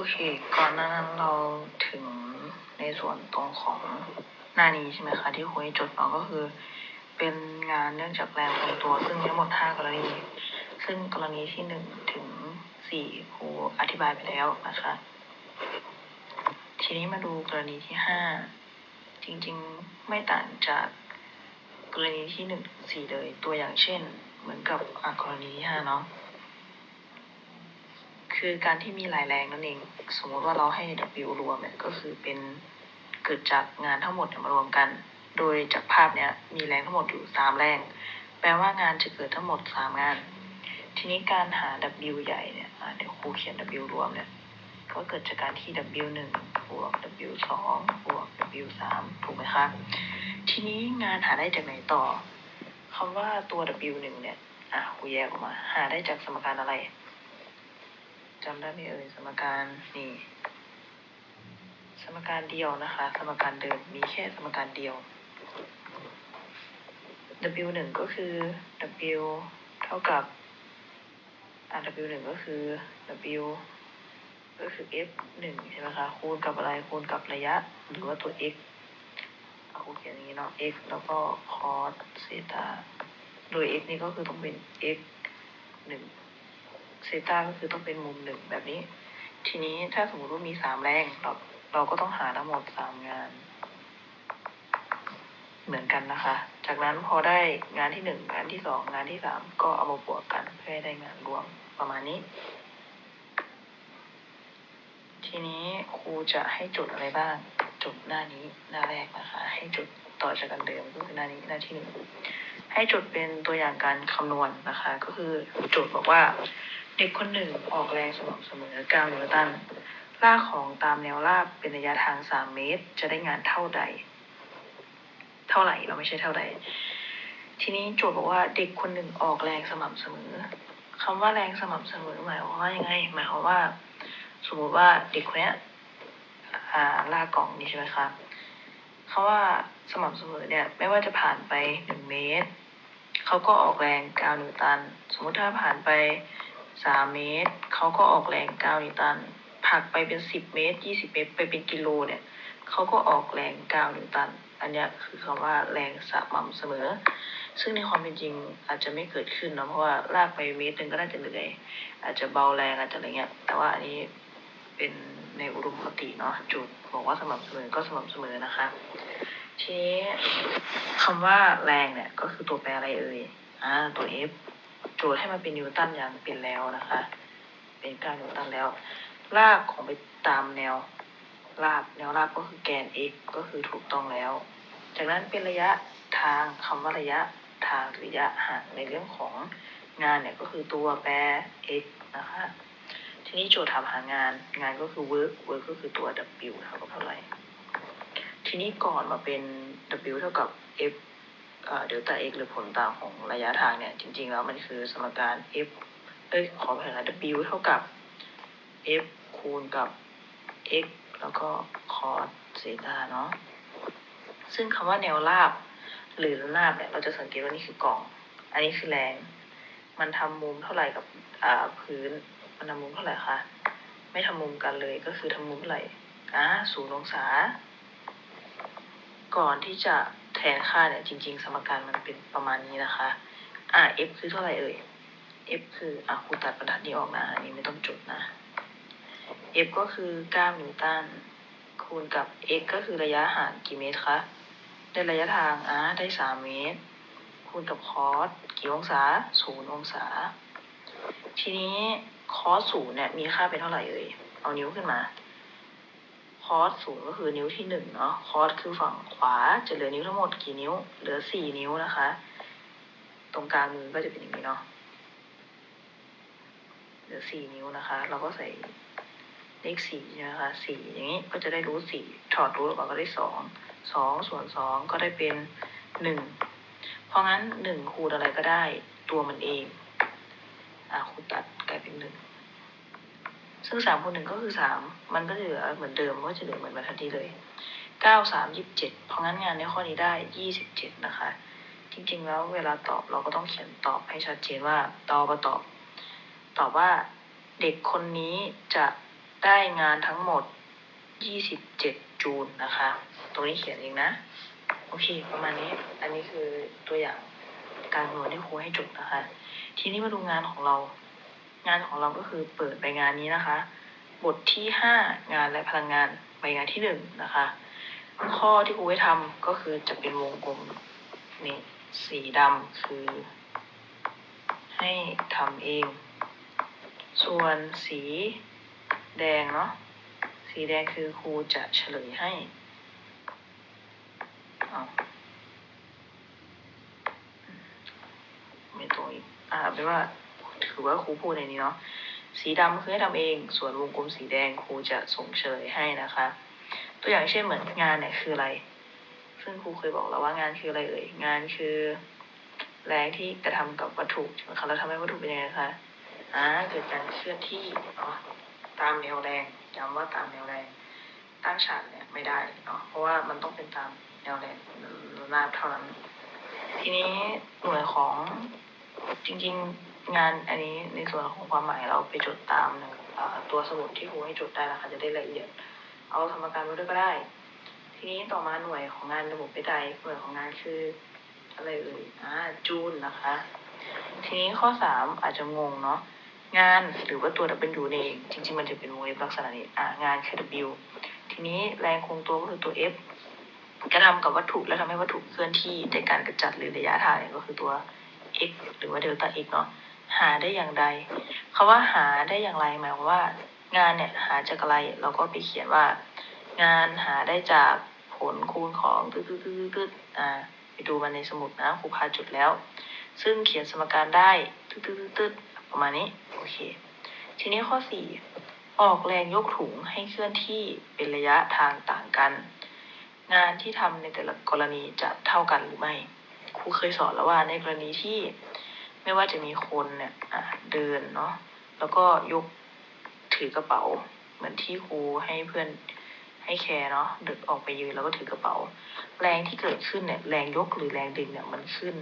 โอเค ก่อนหน้านั้นเราถึงในส่วนตรงของหน้านี้ใช่ไหมคะที่ครูให้จดเนาก็คือ เป็นงานเนื่องจากแรงคงตัวซึ่งมีทั้งหมดห้ากรณี ซึ่งกรณีที่หนึ่งถึงสี่ครูอธิบายไปแล้วนะคะ ทีนี้มาดูกรณีที่ห้าจริงๆไม่ต่างจากกรณีที่หนึ่งถึงสี่เลยตัวอย่างเช่น เหมือนกับอะกรณีที่ห้าเนาะ คือการที่มีหลายแรงนั่นเอง สมมติว่าเราให้ W รวมเนี่ยก็คือเป็นเกิดจากงานทั้งหมดมารวมกัน โดยจากภาพเนี้ยมีแรงทั้งหมดอยู่สามแรง แปลว่างานจะเกิดทั้งหมดสามงาน ทีนี้การหา W ใหญ่เนี่ยเดี๋ยวครูเขียน W รวมเนี่ยก็เกิดจากการที่ W หนึ่งบวก W สองบวก W สามถูกไหมคะ ทีนี้งานหาได้จากไหนต่อคำว่าตัว W หนึ่งเนี่ยอะครูแยกออกมา หาได้จากสมการอะไร จำได้ไหมเอ่ยสมการนี่สมการเดียวนะคะ สมการเดิมมีแค่สมการเดียว W หนึ่งก็คือ W เท่ากับ W หนึ่งก็คือ W ก็คือ f หนึ่งใช่ไหมคะ คูณกับอะไร คูณกับระยะ หรือว่าตัว x เอาครูเขียนอย่างนี้เนาะ x แล้วก็ cos เซตาโดย x นี่ก็คือต้องเป็น x หนึ่ง เซต้าก็คือต้องเป็นมุมหนึ่งแบบนี้ ทีนี้ถ้าสมมติว่ามีสามแรงเราเราก็ต้องหาทั้งหมดสามงาน เหมือนกันนะคะ จากนั้นพอได้งานที่หนึ่งงานที่สองงานที่สามก็เอามาบวกกันเพื่อให้ได้งานรวมประมาณนี้ ทีนี้ครูจะให้จดอะไรบ้างจดหน้านี้หน้าแรกนะคะ ให้จดต่อจากกันเดิมก็คือหน้านี้หน้าที่หนึ่ง ให้จดเป็นตัวอย่างการคำนวณนะคะ ก็คือโจทย์บอกว่า เด็กคนหนึ่งออกแรงสม่ำเสมอ9นิวตันลากของตามแนวราบเป็นระยะทาง 3 เมตร จะได้งานเท่าใด เท่าไหร่เราไม่ใช่เท่าใด ทีนี้โจทย์บอกว่าเด็กคนหนึ่งออกแรงสม่ำเสมอคำว่าแรงสม่ำเสมอหมายความว่ายังไง หมายความว่า สมมติว่าเด็กคนนี้อ่าลากกล่องนี่ใช่ไหมคะคำว่า สม่ำเสมอเนี่ย ไม่ว่าจะผ่านไป1เมตรเขาก็ออกแรง9นิวตัน สมมติถ้าผ่านไป3เมตรเขาก็ออกแรง9นิวตันผักไปเป็น10เมตร20เมตรไปเป็นกิโลเนี่ยเขาก็ออกแรง9นิวตัน อันนี้คือคำว่าแรงสม่ำเสมอ ซึ่งในความเป็นจริงอาจจะไม่เกิดขึ้นเนาะเพราะว่าลากไปเมตรหนึ่งก็น่าจะเหนื่อยอาจจะเบาแรงอาจจะอะไรเงี้ย แต่ว่าอันนี้เป็นในอุดมคติเนาะจุดบอกว่าสม่ำเสมอก็สม่ำเสมอนะคะ ทีนี้คำว่าแรงเนี่ย ก็คือตัวแปรอะไรเอ่ยอ่าตัว F โจทย์ให้มันเป็นนิวตันอย่างเป็นแล้วนะคะ เป็น9นิวตันแล้วลากของไปตามแนวราบแนวราบก็คือแกน x ก็คือถูกต้องแล้ว จากนั้นเป็นระยะทางคำว่าระยะทางหรือระยะห่างในเรื่องของงานเนี่ยก็คือตัวแปร x นะคะทีนี้โจทย์ถามหางานงานก็คือ work work ก็คือตัว w เท่ากับเท่าไหร่ ทีนี้ก่อนมาเป็น w เท่ากับ f เอ่อเดลต้า x หรือผลต่างของระยะทางเนี่ย จริง ๆ แล้วมันคือสมการ f เอ้ยขออภัยค่ะ w เท่ากับ f คูณกับ x แล้วก็ cos เซตาเนาะซึ่งคำว่าแนวราบหรือระนาบเนี่ยเราจะสังเกตว่านี่คือกล่อง อันนี้คือแรง มันทำมุมเท่าไหร่กับอ่าพื้น มันทำมุมเท่าไหร่คะ ไม่ทำมุมกันเลยก็คือทำมุมเท่าไหร่อ่าศูนย์องศา ก่อนที่จะแทนค่าเนี่ยจริง ๆ สมการมันเป็นประมาณนี้นะคะ อ่า f คือเท่าไหร่เอ่ย f คืออะครูตัดบรรทัดนี้ออกนะ อันนี้ไม่ต้องจดนะ f ก็คือ 9 นิวตันคูณกับ x ก็คือระยะห่างกี่เมตรคะ ได้ระยะทางอ่าได้ 3 เมตร คูณกับ cos กี่องศา 0 องศา ทีนี้ cos 0เนี่ย มีค่าเป็นเท่าไหร่เอ่ย เอานิ้วขึ้นมา cos 0ก็คือนิ้วที่หนึ่งเนาะ cos คือฝั่งขวาจะเหลือนิ้วทั้งหมดกี่นิ้ว เหลือ4นิ้วนะคะ ตรงกลางมือก็จะเป็นอย่างนี้เนาะเหลือ4นิ้วนะคะ เราก็ใส่เลขสี่ใช่ไหมคะสี่อย่างนี้ก็จะได้รูทสี่ถอดรูทออกมาก็ได้สองสองส่วนสองก็ได้เป็นหนึ่งเพราะงั้นหนึ่งคูณอะไรก็ได้ตัวมันเองอะคูณตัดกลายเป็นหนึ่ง ซึ่งสามคูณหนึ่งก็คือสามมันก็จะเหลือเหมือนเดิมก็จะเหลือเหมือนบรรทัดนี้เลยเก้าสามยี่สิบเจ็ดเพราะงั้นงานในข้อนี้ได้ยี่สิบเจ็ดนะคะ จริงๆแล้วเวลาตอบเราก็ต้องเขียนตอบให้ชัดเจนว่าตอบมาตอบ ตอบว่าเด็กคนนี้จะได้งานทั้งหมด27จูลนะคะ ตรงนี้เขียนเองนะ โอเค ประมาณนี้ อันนี้คือตัวอย่างการคำนวณที่ครูให้จบนะคะ ทีนี้มาดูงานของเรา งานของเราก็คือเปิดใบงานนี้นะคะ บทที่ 5 งานและพลังงานใบงานที่1นะคะ ข้อที่ครูให้ทำก็คือจะเป็นวงกลมนี่สีดำคือ ให้ทำเอง ส่วนสีแดงเนาะสีแดงคือครูจะเฉลยให้เอาไม่ตรงอีกอ่าเป็นว่า ถือว่าครูพูดในนี้เนาะสีดำคือให้ทำเอง ส่วนวงกลมสีแดงครูจะส่งเฉลยให้นะคะ ตัวอย่างเช่นเหมือนงานเนี่ยคืออะไร ซึ่งครูเคยบอกแล้วว่างานคืออะไรเอ่ย งานคือแรงที่กระทำกับวัตถุใช่ไหมคะแล้วทำให้วัตถุเป็นยังไงคะ อ่า เกิดการเคลื่อนที่เนาะ ตามแนวแรงย้ำว่าตามแนวแรง ตั้งฉากเนี่ยไม่ได้เนาะ เพราะว่ามันต้องเป็นตามแนวแรงระนาบเท่านั้น ทีนี้หน่วยของจริงๆ งานอันนี้ในส่วนของความหมายเราไปจดตามหนึ่งตัวสมุดที่ครูให้จดได้นะคะจะได้ละเอียด เอาสมการมาด้วยก็ได้ ทีนี้ต่อมาหน่วยของงานระบบไปได้หน่วยของงานคืออะไรเอ่ยอ่าจูลนะคะ ทีนี้ข้อสามอาจจะงงเนาะงานหรือว่าตัว W นี่เองจริงๆ มันจะเป็นวงเล็บลักษณะนี้อ่างานคือ W ทีนี้แรงคงตัวก็คือตัว F กระทำกับวัตถุและทำให้วัตถุเคลื่อนที่ในการกระจัดหรือระยะทางก็คือตัว x หรือว่าเดลต้า x เนาะ หาได้อย่างใดคาว่าหาได้อย่างไรหมายความว่า งานเนี่ยหาจากอะไรเราก็ไปเขียนว่า งานหาได้จากผลคูณของตืดตืดตืดตืดอ่าไปดูมันในสมุดนะครูพาจุดแล้ว ซึ่งเขียนสมการได้ตืดตืดตืดตืดประมาณนี้โอเค ทีนี้ข้อสี่ออกแรงยกถุงให้เคลื่อนที่เป็นระยะทางต่างกัน งานที่ทำในแต่ละกรณีจะเท่ากันหรือไม่ครูเคยสอนแล้วว่าในกรณีที่ ไม่ว่าจะมีคนเนี่ยอะเดินเนาะแล้วก็ยกถือกระเป๋า เหมือนที่ครูให้เพื่อนให้แคร์เนาะเดินออกไปยืนแล้วก็ถือกระเป๋า แรงที่เกิดขึ้นเนี่ยแรงยกหรือแรงดึงเนี่ยมันขึ้น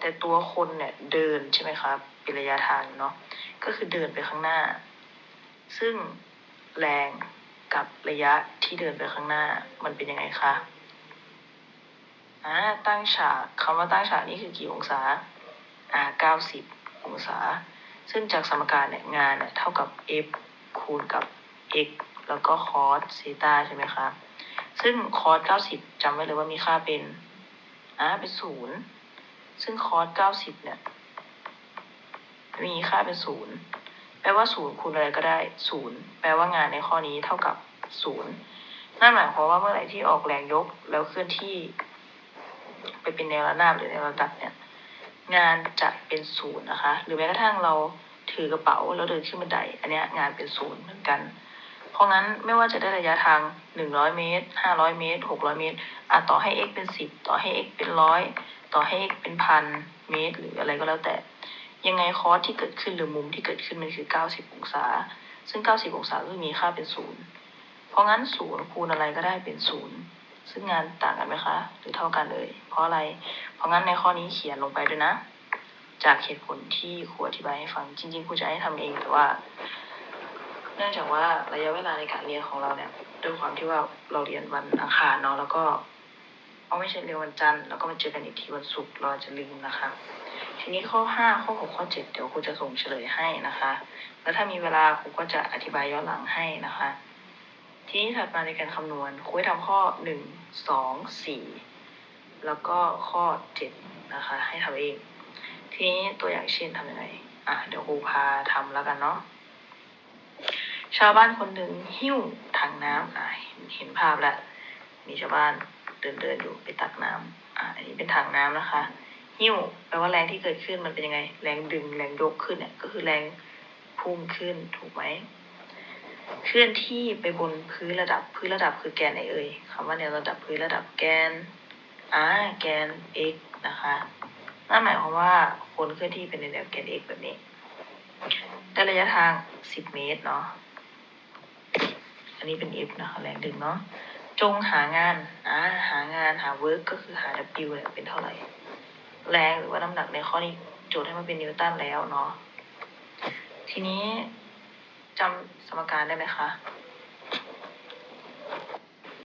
แต่ตัวคนเนี่ยเดินใช่ไหมครับเป็นระยะทางเนาะก็คือเดินไปข้างหน้า ซึ่งแรงกับระยะที่เดินไปข้างหน้ามันเป็นยังไงคะอ่าตั้งฉากคำว่าตั้งฉากนี่คือกี่องศา อ่าเก้าสิบองศา ซึ่งจากสมการเนี่ยงานเนี่ยเท่ากับ f คูณกับ x แล้วก็ cos ซีตาใช่ไหมคะซึ่ง cos เก้าสิบจำไว้เลยว่ามีค่าเป็นอ่าเป็นศูนย์ซึ่ง cos เก้าสิบเนี่ย มีค่าเป็นศูนย์แปลว่าศูนย์คูณอะไรก็ได้ศูนย์แปลว่างานในข้อนี้เท่ากับศูนย์นั่นหมายความว่าเมื่อไหร่ที่ออกแรงยกแล้วเคลื่อนที่ ไปเป็นแนวระนาบหรือแนวระดับเนี่ย งานจะเป็นศูนย์นะคะ หรือแม้กระทั่งเราถือกระเป๋าแล้วเดินขึ้นบันได อันนี้งานเป็นศูนย์เหมือนกัน เพราะงั้นไม่ว่าจะได้ระยะทางหนึ่งร้อยเมตรห้าร้อยเมตรหกร้อยเมตรอะต่อให้ x เป็นสิบต่อให้ x เป็นร้อยต่อให้ x เป็นพันเมตร หรืออะไรก็แล้วแต่ ยังไงคอสที่เกิดขึ้นหรือมุมที่เกิดขึ้นมันคือเก้าสิบองศา ซึ่งเก้าสิบองศาก็มีค่าเป็นศูนย์เพราะงั้นศูนย์คูณอะไรก็ได้เป็นศูนย์ ซึ่งงานต่างกันไหมคะ หรือเท่ากันเลย เพราะอะไร เพราะงั้นในข้อนี้เขียนลงไปด้วยนะ จากเหตุผลที่ครูอธิบายให้ฟัง จริงๆครูจะให้ทำเองแต่ว่า เนื่องจากว่าระยะเวลาในการเรียนของเราเนี่ยด้วยความที่ว่าเราเรียนวันอังคารเนาะแล้วก็เอาไม่ใช่เรียนวันจันทร์แล้วก็มาเจอกันอีกทีวันศุกร์เราอาจจะลืมนะคะทีนี้ข้อห้าข้อหกข้อเจ็ดเดี๋ยวครูจะส่งเฉลยให้นะคะ แล้วถ้ามีเวลาครูก็จะอธิบายย้อนหลังให้นะคะ ทีนี้ถัดมาในการคำนวณครูให้ทำข้อหนึ่งสองสี่แล้วก็ข้อเจ็ดนะคะ ให้ทำเอง ทีนี้ตัวอย่างเช่นทำยังไงอะเดี๋ยวครูพาทำแล้วกันเนาะชาวบ้านคนหนึ่งหิ้วถังน้ำอะเห็นภาพแล้ว มีชาวบ้านเดินเดินอยู่ไปตักน้ำอะอันนี้เป็นถังน้ำนะคะ หิ้วแปลว่าแรงที่เกิดขึ้นมันเป็นยังไง แรงดึงแรงยกขึ้นเนี่ยก็คือแรงพุ่งขึ้นถูกไหม เคลื่อนที่ไปบนพื้นระดับพื้นระดับคือแกนไหนเอ่ยคำว่าแนวระดับพื้นระดับแกนอ่าแกน x นะคะนั่นหมายความว่าคนเคลื่อนที่เป็นในแนวแกน x แบบนี้ได้ระยะทาง 10 เมตรเนาะอันนี้เป็น f นะคะแรงดึงเนาะจงหางานอ่าหางานหา work ก็คือหา w เนี่ยเป็นเท่าไหร่ แรงหรือว่าน้ำหนักในข้อนี้โจทย์ให้มันเป็นนิวตันแล้วเนาะทีนี้ จำสมการได้ไหมคะ